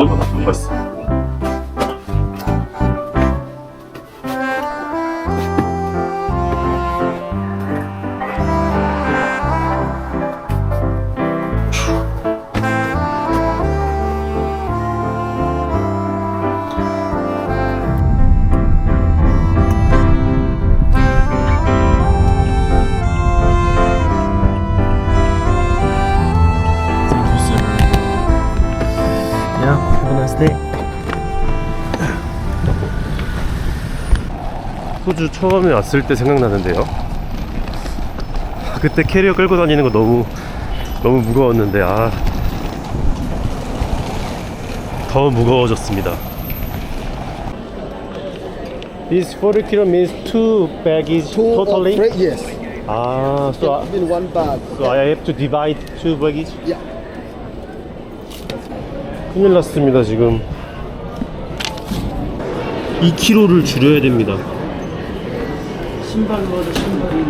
먹어 나 먹었어. Yeah, have a nice day. 호주 처음에 왔을 때 생각나는데요. 그때 캐리어 끌고 다니는 거 너무 너무 무거웠는데 아. 더 무거워졌습니다. This 40 kilo means two baggage Two or totally. three, yes. 아, so I, In one bag. so I have to divide two baggage. Yeah. 큰일 났습니다 지금. 2kg를 줄여야 됩니다. 신발로 하자 신발이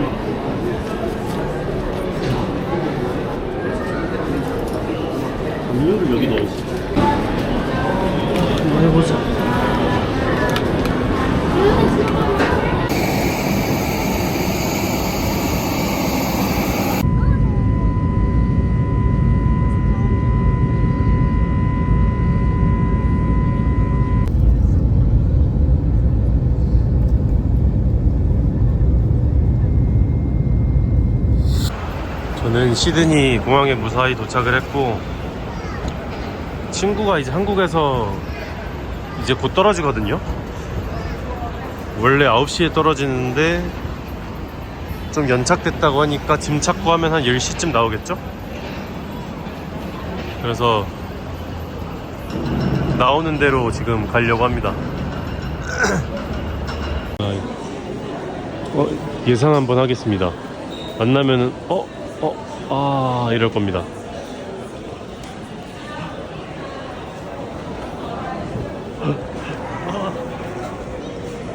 음료를 여기 넣었어 한번 해보자 저는 시드니 공항에 무사히 도착을 했고 친구가 이제 한국에서 이제 곧 떨어지거든요. 원래 9시에 떨어지는데 좀 연착됐다고 하니까 짐 찾고 하면 한 10시쯤 나오겠죠? 그래서 나오는 대로 지금 가려고 합니다. 어, 예상 한번 하겠습니다. 만나면은 어? 어? 아 이럴 겁니다.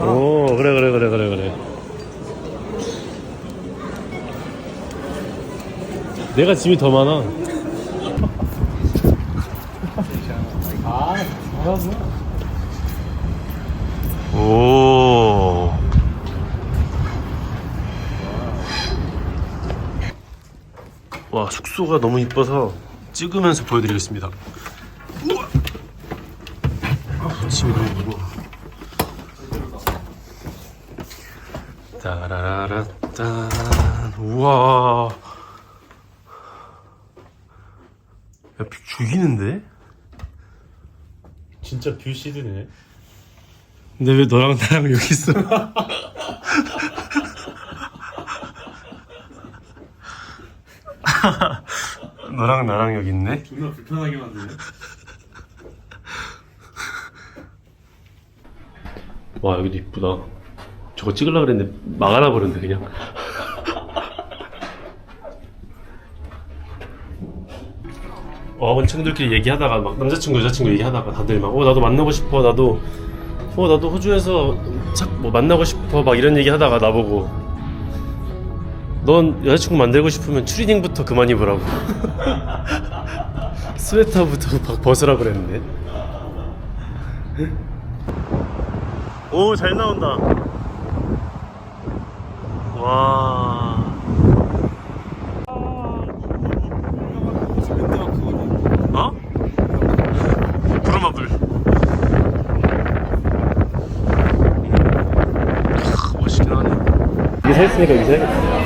오 그래 그래 그래 그래 그래. 내가 짐이 더 많아. 오. 와 숙소가 너무 이뻐서 찍으면서 보여드리겠습니다. 우와. 아, 짐이 너무 무거워. 따라라라 짠. 우와. 야, 비 죽이는데? 진짜 뷰 시드네. 근데 왜 너랑 나랑 여기 있어? 너랑 나랑 여기 있네? 존나 불편하게 만드네. 와 여기도 이쁘다 저거 찍으려고 그랬는데 막아놔 버렸네 그냥 어 친구들끼리 얘기하다가 막 남자친구 여자친구 얘기하다가 다들 막 어 나도 만나고 싶어 나도 어 나도 호주에서 착 뭐 만나고 싶어 막 이런 얘기 하다가 나보고 넌 여자친구 만들고 싶으면 추리닝부터 그만 입으라고. 스웨터부터 막 벗으라 그랬는데. 오 잘 나온다. 와. 어? 크, 멋있긴 하네. 이게 사있으니까 이게 사야겠다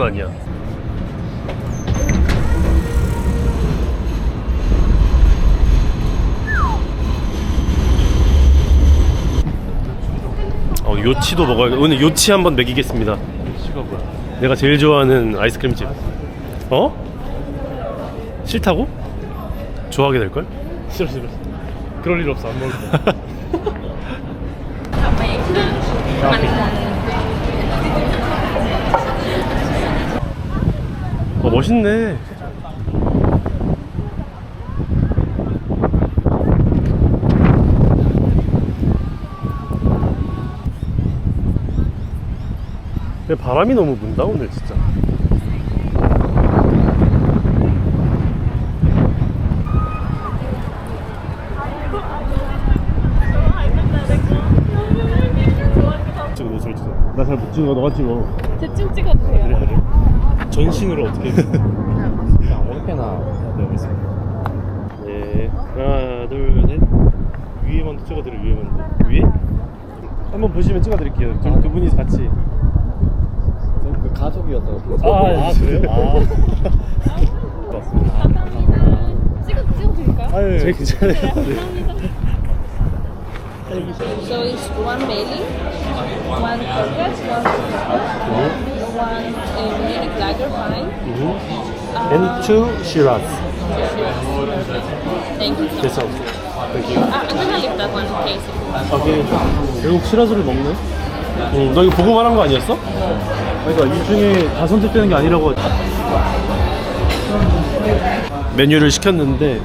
건 아니야. 어 요치도 먹어야 오늘 요치 한번 먹이겠습니다. 시가 뭐야? 내가 제일 좋아하는 아이스크림집. 어? 싫다고? 좋아하게 될 걸? 싫어 싫어. 그럴 일 없어 안 먹을 거야. 멋있네. 근데 바람이 너무 분다 오늘 진짜. 찍어 너잘 찍어. 나잘 못 찍어. 너가 찍어. 대충 찍어도 돼요. 그래 그래. 전신으로 어떻게? 그냥 어렵게나 네, 알겠습니다. 네, 하나, 둘, 셋. 위에 먼저 찍어드려, 위에 먼저. 위에? 한번 보시면 찍어드릴게요. 두, 두 분이서 같이. 그 가족이어서 아, 그래요? 아. 감사합니다. 찍어 찍어 드릴까요? 아유, 제 괜찮아요. 네, 네. So it's one mailing, one corpus, one one uh, Munich lager pint. And two Shiraz. Thank you. 됐어. Thank you. Uh, I'm gonna leave that one in case. 오케이. 결국 시라소를 먹네? 응, 너 이거 보고 말한 거 아니었어? 그러니까 이 중에 다 선택되는 게 아니라고 메뉴를 시켰는데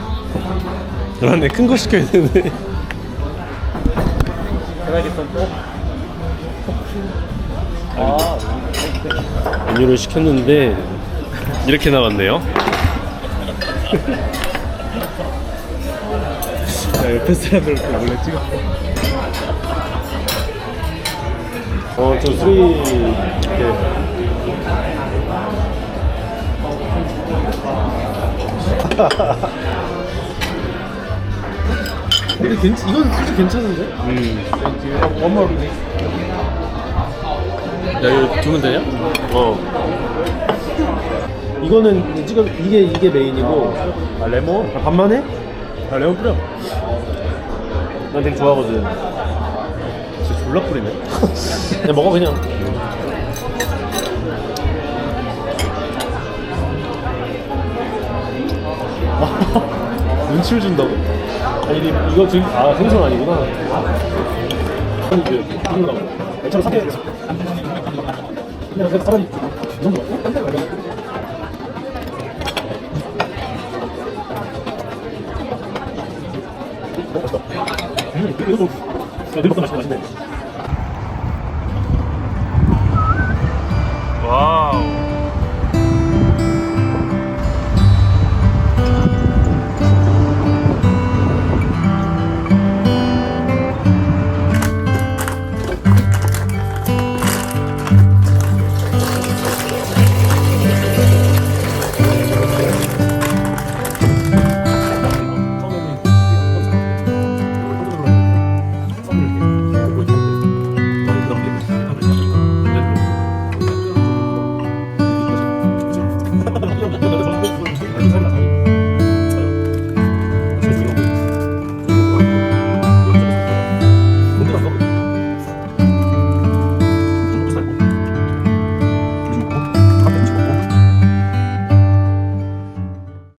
그러네 큰거 시켜야 되네 해야겠던 또? 아 메뉴를 시켰는데 이렇게 나왔네요 야, 옆에 사람들 몰래 찍어 어저 수리 이렇게 근데 괜, 이건 솔직히 괜찮은데? 음. 원몰 야 이거 주면 되냐? 어 이거는 찍어 이게 이게 메인이고 아 레몬? 아, 반만 해? 아 레몬 뿌려 난 되게 좋아하거든 진짜 졸라 뿌리네 그냥 먹어 그냥 눈치를 준다고? 아니 이- 이거 지금 아 생선 아니구나 아니 그 이거 나고 저로 사게 근데 내가 사람이 이 정도 맞고? 딴데 말이야. 어, 와우.